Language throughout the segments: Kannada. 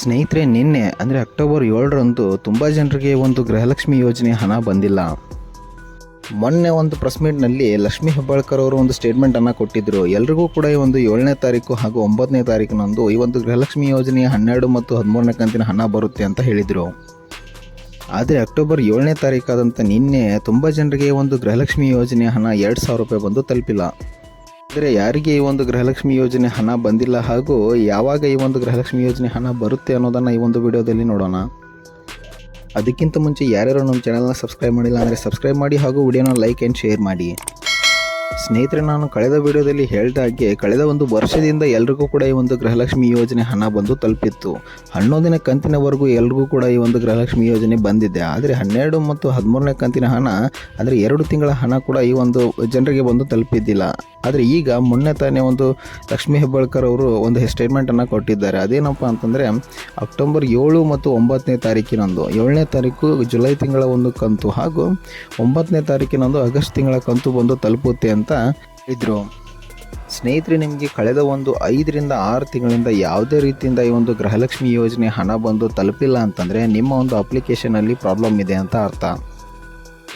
ಸ್ನೇಹಿತರೆ, ನಿನ್ನೆ, ಅಂದರೆ ಅಕ್ಟೋಬರ್ ಏಳರಂದು ತುಂಬ ಜನರಿಗೆ ಒಂದು ಗೃಹಲಕ್ಷ್ಮಿ ಯೋಜನೆ ಹಣ ಬಂದಿಲ್ಲ. ಮೊನ್ನೆ ಒಂದು ಪ್ರೆಸ್ ಮೀಟ್ನಲ್ಲಿ ಲಕ್ಷ್ಮೀ ಹೆಬ್ಬಾಳ್ಕರ್ ಅವರು ಒಂದು ಸ್ಟೇಟ್ಮೆಂಟನ್ನು ಕೊಟ್ಟಿದ್ದರು ಎಲ್ರಿಗೂ ಕೂಡ ಈ ಒಂದು ಏಳನೇ ತಾರೀಕು ಹಾಗೂ ಒಂಬತ್ತನೇ ತಾರೀಕಿನಂದು ಈ ಒಂದು ಗೃಹಲಕ್ಷ್ಮಿ ಯೋಜನೆಯ ಹನ್ನೆರಡು ಮತ್ತು ಹದಿಮೂರನೇ ಕಂತಿನ ಹಣ ಬರುತ್ತೆ ಅಂತ ಹೇಳಿದರು. ಆದರೆ ಅಕ್ಟೋಬರ್ ಏಳನೇ ತಾರೀಕಾದಂಥ ನಿನ್ನೆ ತುಂಬ ಜನರಿಗೆ ಒಂದು ಗೃಹಲಕ್ಷ್ಮಿ ಯೋಜನೆಯ ಹಣ ಎರಡು ಸಾವಿರ ರೂಪಾಯಿ ಬಂದು ತಲುಪಿಲ್ಲ. ಆದರೆ ಯಾರಿಗೆ ಈ ಒಂದು ಗೃಹಲಕ್ಷ್ಮಿ ಯೋಜನೆ ಹಣ ಬಂದಿಲ್ಲ ಹಾಗೂ ಯಾವಾಗ ಈ ಒಂದು ಗೃಹಲಕ್ಷ್ಮಿ ಯೋಜನೆ ಹಣ ಬರುತ್ತೆ ಅನ್ನೋದನ್ನು ಈ ಒಂದು ವಿಡಿಯೋದಲ್ಲಿ ನೋಡೋಣ. ಅದಕ್ಕಿಂತ ಮುಂಚೆ ಯಾರ್ಯಾರು ನಮ್ಮ ಚಾನಲ್ನ ಸಬ್ಸ್ಕ್ರೈಬ್ ಮಾಡಿಲ್ಲ ಅಂದರೆ ಸಬ್ಸ್ಕ್ರೈಬ್ ಮಾಡಿ ಹಾಗೂ ವಿಡಿಯೋನ ಲೈಕ್ ಆ್ಯಂಡ್ ಶೇರ್ ಮಾಡಿ. ಸ್ನೇಹಿತರೆ, ನಾನು ಕಳೆದ ವಿಡಿಯೋದಲ್ಲಿ ಹೇಳಿದ ಹಾಗೆ ಕಳೆದ ಒಂದು ವರ್ಷದಿಂದ ಎಲ್ರಿಗೂ ಕೂಡ ಈ ಒಂದು ಗೃಹಲಕ್ಷ್ಮಿ ಯೋಜನೆ ಹಣ ಬಂದು ತಲುಪಿತ್ತು. ಹನ್ನೊಂದನೇ ಕಂತಿನವರೆಗೂ ಎಲ್ರಿಗೂ ಕೂಡ ಈ ಒಂದು ಗೃಹಲಕ್ಷ್ಮಿ ಯೋಜನೆ ಬಂದಿದೆ. ಆದರೆ ಹನ್ನೆರಡು ಮತ್ತು ಹದಿಮೂರನೇ ಕಂತಿನ ಹಣ ಅಂದರೆ ಎರಡು ತಿಂಗಳ ಹಣ ಕೂಡ ಈ ಒಂದು ಜನರಿಗೆ ಬಂದು ತಲುಪಿದ್ದಿಲ್ಲ. ಆದರೆ ಈಗ ಮೊನ್ನೆ ತಾನೇ ಒಂದು ಲಕ್ಷ್ಮೀ ಹೆಬ್ಬಾಳ್ಕರ್ ಅವರು ಒಂದು ಸ್ಟೇಟ್ಮೆಂಟನ್ನು ಕೊಟ್ಟಿದ್ದಾರೆ. ಅದೇನಪ್ಪ ಅಂತಂದರೆ, ಅಕ್ಟೋಬರ್ ಏಳು ಮತ್ತು ಒಂಬತ್ತನೇ ತಾರೀಕಿನಂದು, ಏಳನೇ ತಾರೀಕು ಜುಲೈ ತಿಂಗಳ ಒಂದು ಕಂತು ಹಾಗೂ ಒಂಬತ್ತನೇ ತಾರೀಕಿನಂದು ಆಗಸ್ಟ್ ತಿಂಗಳ ಕಂತು ಬಂದು ತಲುಪುತ್ತೆ ಅಂತ ಇದ್ರು ಸ್ನೇಹಿತರೆ, ನಿಮಗೆ ಕಳೆದ ಒಂದು ಐದರಿಂದ ಆರು ತಿಂಗಳಿಂದ ಯಾವುದೇ ರೀತಿಯಿಂದ ಈ ಒಂದು ಗೃಹಲಕ್ಷ್ಮಿ ಯೋಜನೆ ಹಣ ಬಂದು ತಲುಪಿಲ್ಲ ಅಂತಂದರೆ ನಿಮ್ಮ ಒಂದು ಅಪ್ಲಿಕೇಶನಲ್ಲಿ ಪ್ರಾಬ್ಲಮ್ ಇದೆ ಅಂತ ಅರ್ಥ.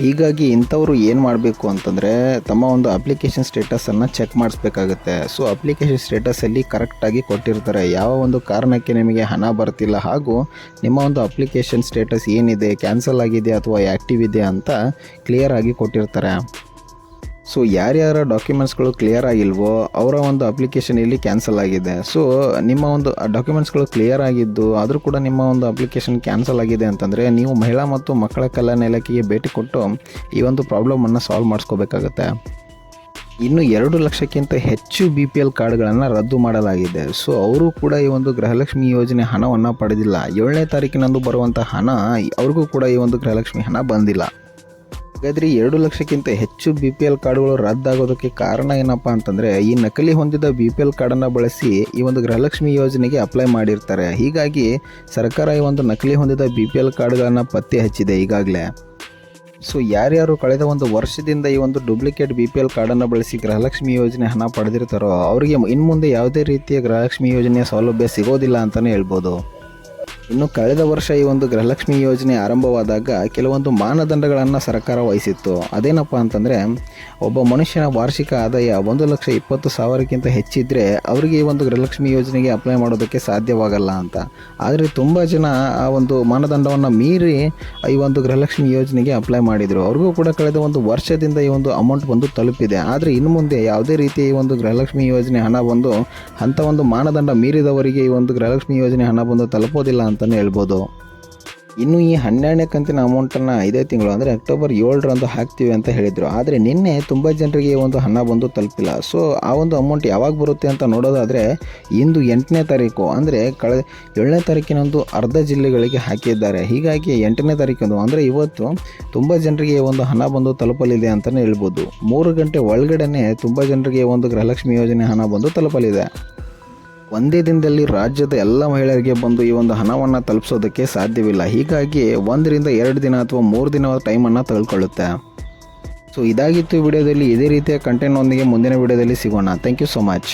ಹೀಗಾಗಿ ಇಂಥವರು ಏನು ಮಾಡಬೇಕು ಅಂತಂದರೆ ತಮ್ಮ ಒಂದು ಅಪ್ಲಿಕೇಶನ್ ಸ್ಟೇಟಸನ್ನು ಚೆಕ್ ಮಾಡಿಸ್ಬೇಕಾಗುತ್ತೆ. ಸೊ ಅಪ್ಲಿಕೇಶನ್ ಸ್ಟೇಟಸಲ್ಲಿ ಕರೆಕ್ಟಾಗಿ ಕೊಟ್ಟಿರ್ತಾರೆ. ಯಾವ ಒಂದು ಕಾರಣಕ್ಕೆ ನಿಮಗೆ ಹಣ ಬರ್ತಿಲ್ಲ ಹಾಗೂ ನಿಮ್ಮ ಒಂದು ಅಪ್ಲಿಕೇಶನ್ ಸ್ಟೇಟಸ್ ಏನಿದೆ ಕ್ಯಾನ್ಸಲ್ ಆಗಿದೆ ಅಥವಾ ಆ್ಯಕ್ಟಿವ್ ಇದೆ ಅಂತ ಕ್ಲಿಯರ್ ಆಗಿ ಕೊಟ್ಟಿರ್ತಾರೆ. ಸೊ ಯಾರ್ಯಾರ ಡಾಕ್ಯುಮೆಂಟ್ಸ್ಗಳು ಕ್ಲಿಯರ್ ಆಗಿಲ್ವೋ ಅವರ ಒಂದು ಅಪ್ಲಿಕೇಶನ್ ಇಲ್ಲಿ ಕ್ಯಾನ್ಸಲ್ ಆಗಿದೆ. ಸೊ ನಿಮ್ಮ ಒಂದು ಡಾಕ್ಯುಮೆಂಟ್ಸ್ಗಳು ಕ್ಲಿಯರ್ ಆಗಿದ್ದು ಆದರೂ ಕೂಡ ನಿಮ್ಮ ಒಂದು ಅಪ್ಲಿಕೇಶನ್ ಕ್ಯಾನ್ಸಲ್ ಆಗಿದೆ ಅಂತಂದರೆ ನೀವು ಮಹಿಳಾ ಮತ್ತು ಮಕ್ಕಳ ಕಲ್ಯಾಣ ಇಲಾಖೆಗೆ ಭೇಟಿ ಕೊಟ್ಟು ಈ ಒಂದು ಪ್ರಾಬ್ಲಮನ್ನು ಸಾಲ್ವ್ ಮಾಡಿಸ್ಕೋಬೇಕಾಗತ್ತೆ. ಇನ್ನು ಎರಡು ಲಕ್ಷಕ್ಕಿಂತ ಹೆಚ್ಚು ಬಿ ಪಿ ಎಲ್ ಕಾರ್ಡ್ಗಳನ್ನು ರದ್ದು ಮಾಡಲಾಗಿದೆ. ಸೊ ಅವರು ಕೂಡ ಈ ಒಂದು ಗೃಹಲಕ್ಷ್ಮಿ ಯೋಜನೆ ಹಣವನ್ನು ಪಡೆದಿಲ್ಲ. ಏಳನೇ ತಾರೀಕಿನಂದು ಬರುವಂಥ ಹಣ, ಅವ್ರಿಗೂ ಕೂಡ ಈ ಒಂದು ಗೃಹಲಕ್ಷ್ಮಿ ಹಣ ಬಂದಿಲ್ಲ. ಹಾಗಾದ್ರೆ ಎರಡು ಲಕ್ಷಕ್ಕಿಂತ ಹೆಚ್ಚು ಬಿ ಪಿ ಎಲ್ ಕಾರ್ಡ್ಗಳು ರದ್ದಾಗೋದಕ್ಕೆ ಕಾರಣ ಏನಪ್ಪ ಅಂತಂದರೆ, ಈ ನಕಲಿ ಹೊಂದಿದ ಬಿ ಪಿ ಎಲ್ ಕಾರ್ಡನ್ನು ಬಳಸಿ ಈ ಒಂದು ಗೃಹಲಕ್ಷ್ಮಿ ಯೋಜನೆಗೆ ಅಪ್ಲೈ ಮಾಡಿರ್ತಾರೆ. ಹೀಗಾಗಿ ಸರ್ಕಾರ ಈ ಒಂದು ನಕಲಿ ಹೊಂದಿದ ಬಿ ಪಿ ಎಲ್ ಕಾರ್ಡ್ಗಳನ್ನು ಪತ್ತೆ ಹಚ್ಚಿದೆ ಈಗಾಗಲೇ. ಸೊ ಯಾರ್ಯಾರು ಕಳೆದ ಒಂದು ವರ್ಷದಿಂದ ಈ ಒಂದು ಡೂಪ್ಲಿಕೇಟ್ ಬಿ ಪಿ ಎಲ್ ಕಾರ್ಡನ್ನು ಬಳಸಿ ಗೃಹಲಕ್ಷ್ಮಿ ಯೋಜನೆ ಹಣ ಪಡೆದಿರ್ತಾರೋ, ಅವರಿಗೆ ಇನ್ನು ಮುಂದೆ ಯಾವುದೇ ರೀತಿಯ ಗೃಹಲಕ್ಷ್ಮಿ ಯೋಜನೆಯ ಸೌಲಭ್ಯ ಸಿಗೋದಿಲ್ಲ ಅಂತಲೇ ಹೇಳ್ಬೋದು. ಇನ್ನು ಕಳೆದ ವರ್ಷ ಈ ಒಂದು ಗೃಹಲಕ್ಷ್ಮಿ ಯೋಜನೆ ಆರಂಭವಾದಾಗ ಕೆಲವೊಂದು ಮಾನದಂಡಗಳನ್ನು ಸರ್ಕಾರ ವಹಿಸಿತ್ತು. ಅದೇನಪ್ಪ ಅಂತಂದರೆ, ಒಬ್ಬ ಮನುಷ್ಯನ ವಾರ್ಷಿಕ ಆದಾಯ ಒಂದು ಲಕ್ಷ ಇಪ್ಪತ್ತು ಸಾವಿರಕ್ಕಿಂತ ಹೆಚ್ಚಿದ್ದರೆ ಅವರಿಗೆ ಈ ಒಂದು ಗೃಹಲಕ್ಷ್ಮಿ ಯೋಜನೆಗೆ ಅಪ್ಲೈ ಮಾಡೋದಕ್ಕೆ ಸಾಧ್ಯವಾಗಲ್ಲ ಅಂತ. ಆದರೆ ತುಂಬ ಜನ ಆ ಒಂದು ಮಾನದಂಡವನ್ನು ಮೀರಿ ಈ ಒಂದು ಗೃಹಲಕ್ಷ್ಮಿ ಯೋಜನೆಗೆ ಅಪ್ಲೈ ಮಾಡಿದರು. ಅವ್ರಿಗೂ ಕೂಡ ಕಳೆದ ಒಂದು ವರ್ಷದಿಂದ ಈ ಒಂದು ಅಮೌಂಟ್ ಬಂದು ತಲುಪಿದೆ. ಆದರೆ ಇನ್ನು ಮುಂದೆ ಯಾವುದೇ ರೀತಿ ಈ ಒಂದು ಗೃಹಲಕ್ಷ್ಮಿ ಯೋಜನೆ ಹಣ ಬಂದು, ಅಂಥ ಒಂದು ಮಾನದಂಡ ಮೀರಿದವರಿಗೆ ಈ ಒಂದು ಗೃಹಲಕ್ಷ್ಮಿ ಯೋಜನೆ ಹಣ ಬಂದು ತಲುಪೋದಿಲ್ಲ ಅಂತಲೇ ಹೇಳ್ಬೋದು. ಇನ್ನು ಈ ಹನ್ನೆರಡನೇ ಕಂತಿನ ಅಮೌಂಟನ್ನು ಐದೇ ತಿಂಗಳು, ಅಂದರೆ ಅಕ್ಟೋಬರ್ ಏಳರಂದು ಹಾಕ್ತೀವಿ ಅಂತ ಹೇಳಿದರು. ಆದರೆ ನಿನ್ನೆ ತುಂಬ ಜನರಿಗೆ ಒಂದು ಹಣ ಬಂದು ತಲುಪಿಲ್ಲ ಸೊ ಆ ಒಂದು ಅಮೌಂಟ್ ಯಾವಾಗ ಬರುತ್ತೆ ಅಂತ ನೋಡೋದಾದರೆ, ಇಂದು ಎಂಟನೇ ತಾರೀಕು, ಅಂದರೆ ಕಳೆದ ಏಳನೇ ತಾರೀಕಿನಂದು ಅರ್ಧ ಜಿಲ್ಲೆಗಳಿಗೆ ಹಾಕಿದ್ದಾರೆ. ಹೀಗಾಗಿ ಎಂಟನೇ ತಾರೀಕಂದು, ಅಂದರೆ ಇವತ್ತು ತುಂಬ ಜನರಿಗೆ ಒಂದು ಹಣ ಬಂದು ತಲುಪಲಿದೆ ಅಂತಲೇ ಹೇಳ್ಬೋದು. ಮೂರು ಗಂಟೆ ಒಳಗಡೆನೆ ತುಂಬ ಜನರಿಗೆ ಒಂದು ಗೃಹಲಕ್ಷ್ಮಿ ಯೋಜನೆ ಹಣ ಬಂದು ತಲುಪಲಿದೆ. ಒಂದೇ ದಿನದಲ್ಲಿ ರಾಜ್ಯದ ಎಲ್ಲ ಮಹಿಳೆಯರಿಗೆ ಬಂದು ಈ ಒಂದು ಹಣವನ್ನು ತಲುಪಿಸೋದಕ್ಕೆ ಸಾಧ್ಯವಿಲ್ಲ. ಹೀಗಾಗಿ ಒಂದರಿಂದ ಎರಡು ದಿನ ಅಥವಾ ಮೂರು ದಿನ ಟೈಮನ್ನು ತೆಗೆದುಕೊಳ್ಳುತ್ತೆ ಸೊ ಇದಾಗಿತ್ತು ವಿಡಿಯೋದಲ್ಲಿ ಇದೇ ರೀತಿಯ ಕಂಟೆಂಟ್ನೊಂದಿಗೆ ಮುಂದಿನ ವಿಡಿಯೋದಲ್ಲಿ ಸಿಗೋಣ. Thank you so much